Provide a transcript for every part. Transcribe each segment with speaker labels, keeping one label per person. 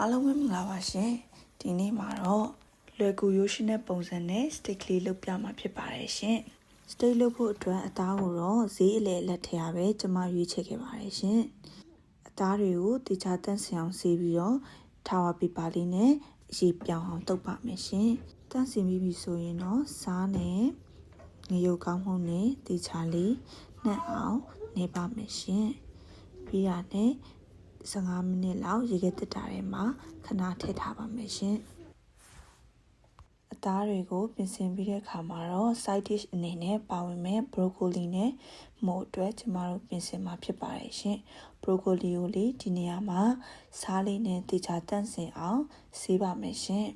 Speaker 1: အားလုံးပဲမင်္ဂလာပါရှင်ဒီနေ့မှာတော့လွယ်ကူရိုးရှင်းတဲ့ပုံစံနဲ့ stick လေးလုပ်ပြမှာဖြစ်ပါတယ်ရှင် stick လုပ်ဖို့အတွက်အသားကိုတော့ဈေးအလယ်လက်ထရပဲကျွန်မရွေးချယ်ခဲ့ပါတယ်ရှင်အသားတွေကိုတေချာတန့်စင်အောင်ဆေးပြီးတော့ထားဝပီပါလေးနဲ့ရေပြောင်းအောင်တုပ်ပါမယ်ရှင်တန့်စင်ပြီးပြီဆိုရင်တော့စားနဲ့ငရုတ်ကောင်းမှုနဲ့တေချာလေးနှံ့အောင်နေပါမယ်ရှင်ပြီးရတဲ့ 15မိနစ်လောက်ရေခဲတက်တာထဲမှာခဏထည့်ထားပါမယ်ရှင်အသားတွေကိုပြင်ဆင်ပြီးတဲ့အခါမှာတော့ side dish အနေနဲ့ပါဝင်မဲ့ broccoli နဲ့မို့အတွက်ကျမတို့ပြင်ဆင်မှာဖြစ်ပါတယ်ရှင် broccoli ကိုလေဒီနေရာမှာစားလေးနဲ့တေချာတန့်စင်အောင်ဆေးပါမယ်ရှင်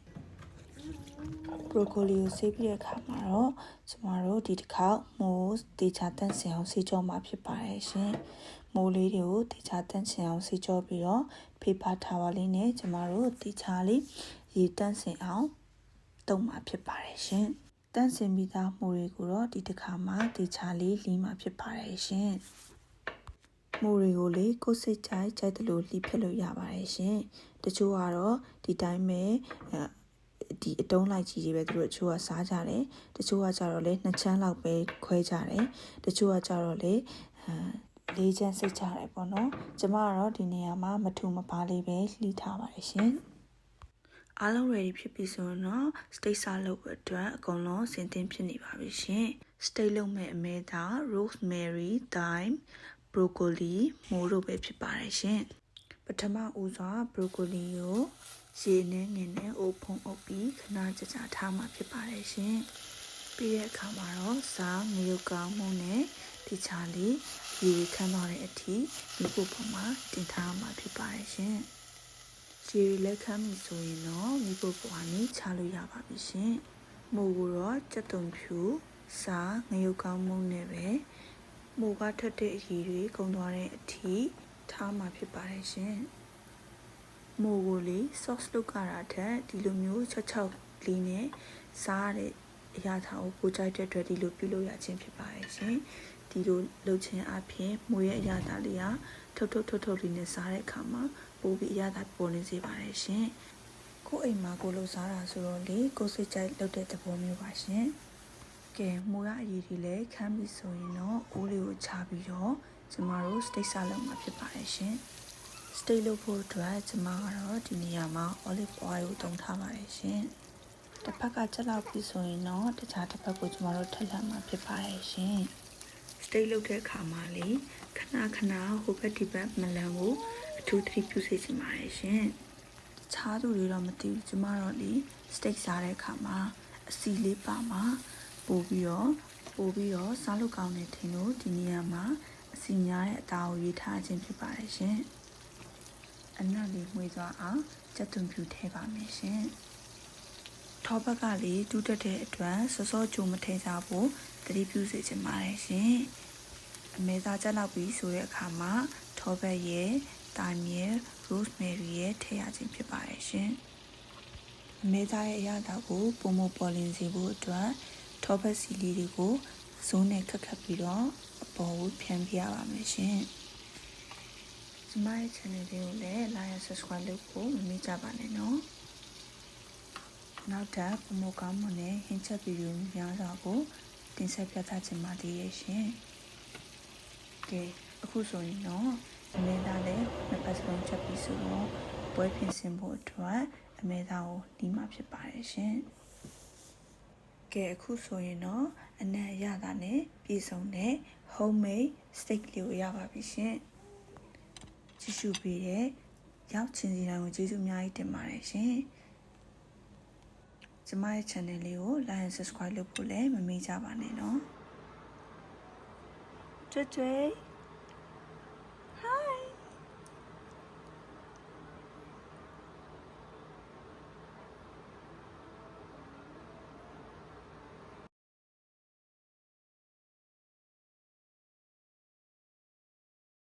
Speaker 1: broccoli ကိုဆေးပြီးတဲ့အခါမှာတော့ကျမတို့ဒီတစ်ခေါက်မိုးတေချာတန့်စင်အောင်ဆေးကြောမှာဖြစ်ပါတယ်ရှင် မိုးလေးတွေကိုတေချာတန့်စင်အောင်ဆေးကြောပြီးတော့ဖေးပါထားပါလေးနဲ့ကျမတို့တေချာလေးရေတန့်စင်အောင်တုံးမှာဖြစ်ပါတယ်ရှင်တန့်စင်ပြီးသားမိုးတွေကိုတော့ဒီတစ်ခါမှာတေချာလေးလီးမှာဖြစ်ပါတယ်ရှင်မိုးတွေကိုလေကိုယ်စိတ်ကြိုက်ကြိုက်တယ်လို့လှိဖြစ်လို့ရပါတယ်ရှင်တချို့ကတော့ဒီတိုင်းပဲဒီအတုံးလိုက်ကြီးတွေပဲသူတို့တချို့ကစားကြတယ်တချို့ကကြတော့လေနှစ်ချမ်းလောက်ပဲခွဲကြတယ်တချို့ကကြတော့လေအဲ လေးချမ်းစိတ်ကြတယ်ပေါ့နော်ကျမကတော့ဒီနေရာမှာမထူမပါလေးပဲလှိထားပါတယ်ရှင်အားလုံး ready ဖြစ်ပြီဆိုတော့ state စားလုပ်အတွက်အကုန်လုံးစင်တင်ဖြစ်နေပါပြီရှင် state လုပ်မဲ့အမဲသား rosemary thyme broccoli မိုးတို့ပဲဖြစ်ပါတယ်ရှင်ပထမဦးစွာ broccoli ကိုရေနဲ့ငင်နဲ့အိုးဖုံးအုပ်ပြီးခဏကြာကြာထားမှာဖြစ်ပါတယ်ရှင်ပြီးတဲ့အခါမှာတော့စားငရုတ်ကောင်းမှုနဲ့ဒီချာလေးရေခမ်းသွားတဲ့အထိဒီပုပုံမှာတင်ထားမှာဖြစ်ပါတယ်ရှင်ရေလက်ခမ်းပြီဆိုရင်တော့မိပုပုံကနေချလို့ရပါပြီရှင်မိုးကိုတော့ကြက်တုံဖြူစားငရုတ်ကောင်းမှုနဲ့ပဲမိုးကထွက်တဲ့အရည်တွေကုန်သွားတဲ့အထိထားမှာဖြစ်ပါတယ်ရှင်မိုးကိုလေ sauce လုပ်ကြတာထက်ဒီလိုမျိုးချက်ချောက်လေးနဲ့စားရတဲ့ အရာသာကိုပိုကြိုက်တဲ့အတွက်ဒီလိုပြုလုပ်ရခြင်းဖြစ်ပါတယ်ရှင်ဒီလိုလုပ်ခြင်းအပြင်မိုးရဲ့အရာသာလေးကထုတ်ထုတ်ထုတ်ထုတ်လေးနဲ့စားတဲ့အခါမှာပိုပြီးအရာသာပေါ်နေစေပါတယ်ရှင်ကိုအိမ်မှာကိုလို့စားတာဆိုတော့လေကိုစိတ်ကြိုက်လုပ်တဲ့သဘောမျိုးပါရှင်ကဲမိုးရအရည်ဒီလည်းခမ်းပြီဆိုရင်တော့အိုးလေးကိုချပြီးတော့ကျမတို့ steak စားလုပ်မှာဖြစ်ပါတယ်ရှင် stay လုပ်ဖို့အတွက်ကျမကတော့ဒီနေရာမှာ olive oil ကိုသုံးထားပါတယ်ရှင်။ တစ်ဖက်ကချက်လောက်ပြီဆိုရင်တော့တခြားတစ်ဖက်ကိုကျမတို့ထပ်လှမ်းမှာဖြစ်ပါတယ်ရှင်။ stay လုပ်တဲ့အခါမှာလေခဏခဏဟိုဘက်ဒီဘက်မလန်ကိုအထူးသတိပြုစေချင်ပါတယ်ရှင်။တခြားသူတွေတော့မသိဘူးကျမတော့လေ steak စားတဲ့အခါမှာအစီလေးပါမှာပို့ပြီးတော့ပို့ပြီးတော့စားလို့ကောင်းတဲ့ထင်လို့ဒီနေရာမှာအစီများတဲ့အသားကိုရေးထားခြင်းဖြစ်ပါတယ်ရှင်။အနက်လေးမှွေသွားအောင်ကြက်သွန်ဖြူထည့်ပါမယ်ရှင်။ ထောဘက်ကလေးတူးတက်တဲ့အတွက်စောစောကြုံမထည့်ကြဘူးတတိပြုစေချင်ပါတယ်ရှင်။အမဲသားကြက်လောက်ပြီးဆိုတဲ့အခါမှာထောဘက်ရဲ့တာမီရဲ့ရိုးစမယ်ရီရဲ့ထည့်ရခြင်းဖြစ်ပါတယ်ရှင်။အမဲသားရဲ့အရာတော်ကိုပုံမပေါ်လင်းစေဖို့အတွက်ထောဘက်စီလေးတွေကိုဇုံးနဲ့ခက်ခက်ပြီးတော့အပေါ်ကိုဖြန်းပြရပါမယ်ရှင်။ကျမရဲ့ channel လေးကိုလည်း like and subscribe လုပ်ဖို့မမေ့ကြပါနဲ့နော် နောက်ထပ်ပမိုကောင်းမွန်တဲ့ဟင်းချက်ဗီဒီယိုများစွာကိုတင်ဆက်ပြသချင်ပါသေးရဲ့ရှင်ကဲအခုဆိုရင်တော့အမေသားလည်းနှစ်ပတ်စလုံးချက်ပြီးဆိုတော့ပွဲပြင်ဆင်ဖို့အတွက်အမေသားကိုဒီမှာဖြစ်ပါတယ်ရှင်ကဲအခုဆိုရင်တော့အနက်ရတာနဲ့ပြည်စုံတဲ့ homemade steak လေးကိုရပါပြီရှင်ကြည့်ရှုပေးတဲ့ရောက်ချင်းစီတိုင်းကိုကျေးဇူးအများကြီးတင်ပါတယ်ရှင် ကျမရဲ့ channel လေးကို like and subscribe လုပ်ဖို့လည်းမမေ့ကြပါနဲ့နော်ကျွတ်ကျွဲ